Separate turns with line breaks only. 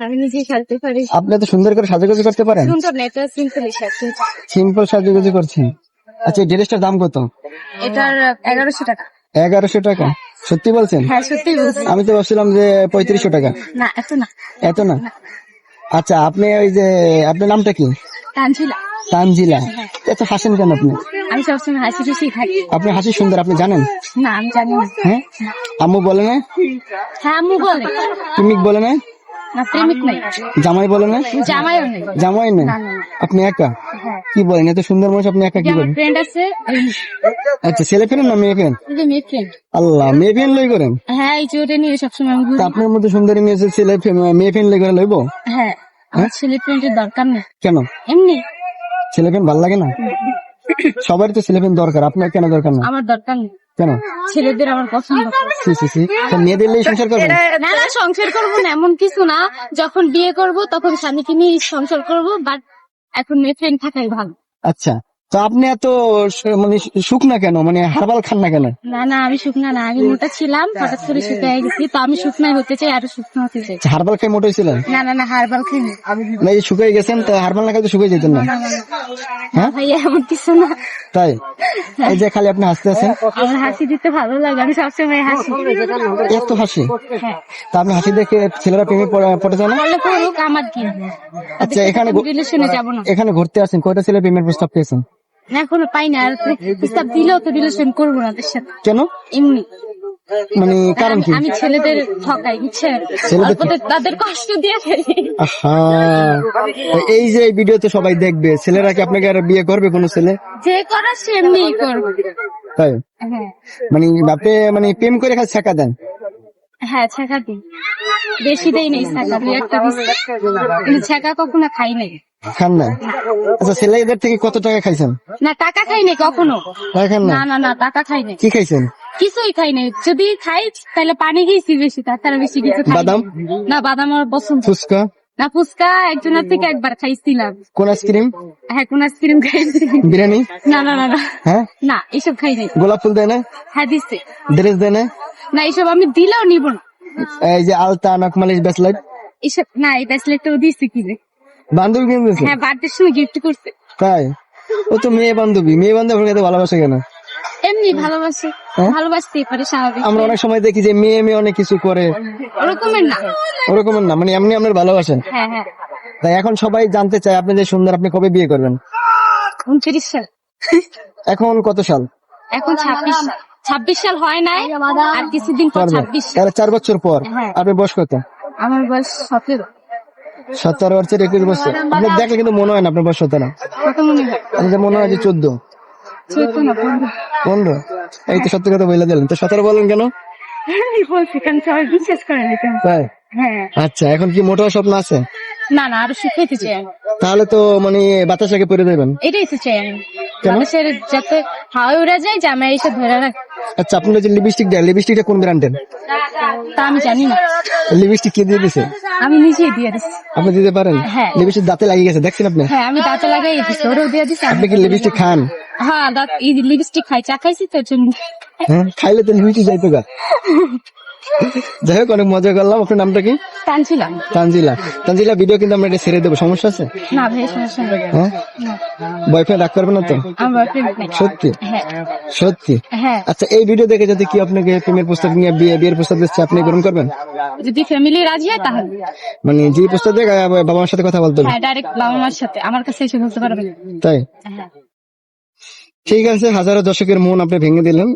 আমি নিজেই সাজতে পারি।
আপনি এত সুন্দর করে সাজাগুজি করতে পারেন?
সুন্দর না এটা সিম্পল সাজতে।
সিম্পল সাজাগুজি করছেন আচ্ছা এই ড্রেসটার দাম কত?
এটার এগারোশো টাকা।
এগারোশো টাকা। সত্যি বলছেন?
হ্যাঁ সত্যি বলছি।
আমি তো ভাবছিলাম যে পঁয়ত্রিশশো টাকা।
না এত না।
এত না? আচ্ছা আপনি ওই যে আপনার নামটা কি?
টানছিলাম
তানজিলা। এত হাসেন কেন আপনি?
আমি সবসময় হাসি খুশি থাকি।
আপনি হাসি সুন্দর আপনি জানেন?
না আমি জানি না।
হ্যাঁ? আম্মু বলে না?
হ্যাঁ আম্মু বলে।
প্রেমিক বলে না?
না প্রেমিক নাই।
জামাই বলে না
জামাইও নেই।
জামাই না
না, না, না।
আপনি একা?
হ্যাঁ।
কি বলেন এত সুন্দর মানুষ আপনি একা কি করেন
ফ্রেন্ড আছে।
আচ্ছা ছেলে ফেরেন না মেয়ে ফেরেন
মেয়ে ফ্রেন্ড
আল্লাহ মেয়ে ফেন লই করেন?
হ্যাঁ এই ওটা নিয়ে সবসময় আমি
আপনার মধ্যে সুন্দরী মেয়ে আছে, ছেলে মেয়ে ফেন লই করে লইব?
হ্যাঁ আমার ছেলে ফ্রেন্ডের দরকার নেই
কেন?
এমনি।
ছেলে ফেন ভালো লাগে না? সবারই তো ছেলে ফেন দরকার আপনার কেন দরকার না?
আমার দরকার নেই
কেন?
ছেলেদের আমার পছন্দ
মেয়েদের নিয়ে সংসার করব।
না না সংসার করব না এমন কিছু না। যখন বিয়ে করব তখন স্বামীকে নিয়ে সংসার করব বাট এখন মেয়ে ফ্রেন্ড থাকাই ভালো।
আচ্ছা তো আপনি এত মানে সুখ না কেন? মানে হারবাল খান না কেন?
না না আমি শুকনা না আমি মোটা ছিলাম হঠাৎ করে শুকিয়ে গেছি তো আমি শুকনাই হতে চাই আরও শুকনো হতে চাই।
হারবাল খাই মোট হয়েছিলেন
না না না হারবাল খাই না
না এই শুকিয়ে গেছেন তো হারবাল না খাইতে শুকিয়ে যেতেন না? হ্যাঁ?
ভাই এমন কিছু না।
তাই? এই যে খালি আপনি হাসতে আছেন?
আমার হাসি দিতে ভালো লাগে আমি সবসময় হাসি।
এত হাসি?
হ্যাঁ
তা আপনি হাসি দেখে ছেলেরা প্রেমে পড়ে- যায় না?
আমার কি
আচ্ছা এখানে
রিলেশনে যাব না।
এখানে ঘুরতে আসেন কয়টা ছেলে প্রেমের প্রস্তাব পেয়েছেন?
এখনও পাই না আর প্রস্তাব দিলেও তো রিলেশন করব না তাদের সাথে।
কেন?
এমনি।
মানে কারণ কি?
আমি ছেলেদের ঠকাই বুঝছেন তাদের কষ্ট দিয়ে ফেলি।
এই যে এই ভিডিও তো সবাই দেখবে ছেলেরা কি আপনাকে আর বিয়ে করবে কোনো ছেলে?
যে করার সে এমনি করবে।
তাই?
হ্যাঁ।
মানে আপনি মানে প্রেম করে খালি ছেঁকা দেন?
হ্যাঁ ছেঁকা দিই। বেশি দেই নেই ছেঁকা দুই একটা দিছি। কিন্তু ছেঁকা কখনো খাই নাই।
খান না আচ্ছা ছেলেদের থেকে কত টাকা খাইছেন?
না টাকা খাই নাই কখনো।
টাকা খান না
না না না টাকা খাই নাই।
কি খাইছেন?
কিছুই খাই নাই। যদি খাই তাহলে পানি খেয়েছি বেশি তাছাড়া বেশি কিছু খাই
বাদাম?
না বাদাম আমার পছন্দ।
ফুচকা?
না ফুচকা একজনের থেকে একবার খাইছিলাম।
কোন আইসক্রিম?
হ্যাঁ কোন আইসক্রিম খাইছি।
বিরিয়ানি?
না না না না।
হ্যাঁ?
না এসব খাই নাই।
গোলাপ ফুল দেয় না?
হ্যাঁ দিচ্ছে
ড্রেস দেয় না?
না এসব আমি দিলেও নিব না।
এই যে আলতা নকমালিশ ব্যাসলাইট
এসব না এই কি রে
বান্ধবী কিনে দিয়েছে?
হ্যাঁ বার্থডের সময় গিফট করছে।
তাই? ও তো মেয়ে বান্ধবী মেয়ে এত ভালোবাসে কেন?
এমনি ভালোবাসে
হ্যাঁ?
ভালোবাসতেই পারে স্বাভাবিক।
আমরা অনেক সময় দেখি যে মেয়ে মেয়ে অনেক কিছু করে।
ওরকমের না।
ওরকমের না মানে এমনি আপনার ভালোবাসেন।
হ্যাঁ হ্যাঁ।
তাই এখন সবাই জানতে চায় আপনি যে সুন্দর আপনি কবে বিয়ে করবেন?
উনত্রিশ সাল।
এখন কত সাল?
এখন ছাব্বিশ সাল। ছাব্বিশ সাল হয় নাই আর কিছুদিন পর ছাব্বিশ।
চার বছর পর
হ্যাঁ।
আপনি বয়স কত?
আমার বয়স সতেরো।
সতেরো বছর একুশ বছর। আপনি দেখলে কিন্তু মনে হয় না আপনার বয়স সতেরো
কত মনে হয়।
মনে হয় যে চোদ্দ।
পনেরো।
এই তো সত্যি কথা বলে দিলেন। তো সতেরো বলেন কেন?
হ্যাঁ।
আচ্ছা এখন কি মোটা স্বপ্ন আছে?
না না আরও শিখাইতে চাই
তাহলে তো মানে বাতাসাকে পরে দেবেন
এটাই তো চাই আমি? মানুষের যাতে হাওয়া উড়ে যায় জামাই এসে ধরে রাখ
আচ্ছা আপনার যে লিপস্টিক দেয় লিপস্টিকটা কোন ব্র্যান্ডের
তা আমি জানি না।
লিপস্টিক কে দিয়ে দিছে?
আমি নিজেই দিয়ে দিচ্ছি
আপনি দিতে পারেন?
হ্যাঁ।
লিপস্টিক দাঁতে লাগিয়ে গেছে দেখছেন আপনি?
হ্যাঁ আমি দাঁতে লাগাই দিচ্ছি ওরও দিয়ে দিচ্ছি
আপনি কি লিপস্টিক খান?
হ্যাঁ দাঁত এই লিপস্টিক খাই চা খাইছি তো জন্য।
হ্যাঁ খাইলে তো লিপস্টিক যাইতো গা। যাই হোক অনেক মজা করলাম। আপনার নামটা কি? তানজিলা। তানজিলা। ভিডিও কিন্তু আমরা এটা ছেড়ে দেবো। সমস্যা আছে?
না ভাই সমস্যা নেই।
হ্যাঁ? বয়ফ্রেন্ড রাগ করবে না তো। সত্যি?
হ্যাঁ।
সত্যি?
হ্যাঁ।
আচ্ছা এই ভিডিও দেখে যদি কি আপনাকে প্রেমের প্রস্তাব নিয়ে বিয়ে বিয়ের প্রস্তাব দিচ্ছে আপনি গ্রহণ করবেন?
যদি ফ্যামিলি রাজি হয় তাহলে।
মানে যে প্রস্তাব দেখে আহ, বাবা মার সাথে কথা বলতে হবে?
হ্যাঁ ডাইরেক্ট বাবা মার সাথে। আমার কাছে এসে বলতে পারবেন
তাই?
হ্যাঁ।
ঠিক আছে হাজারো দর্শকের মন আপনি ভেঙে দিলেন।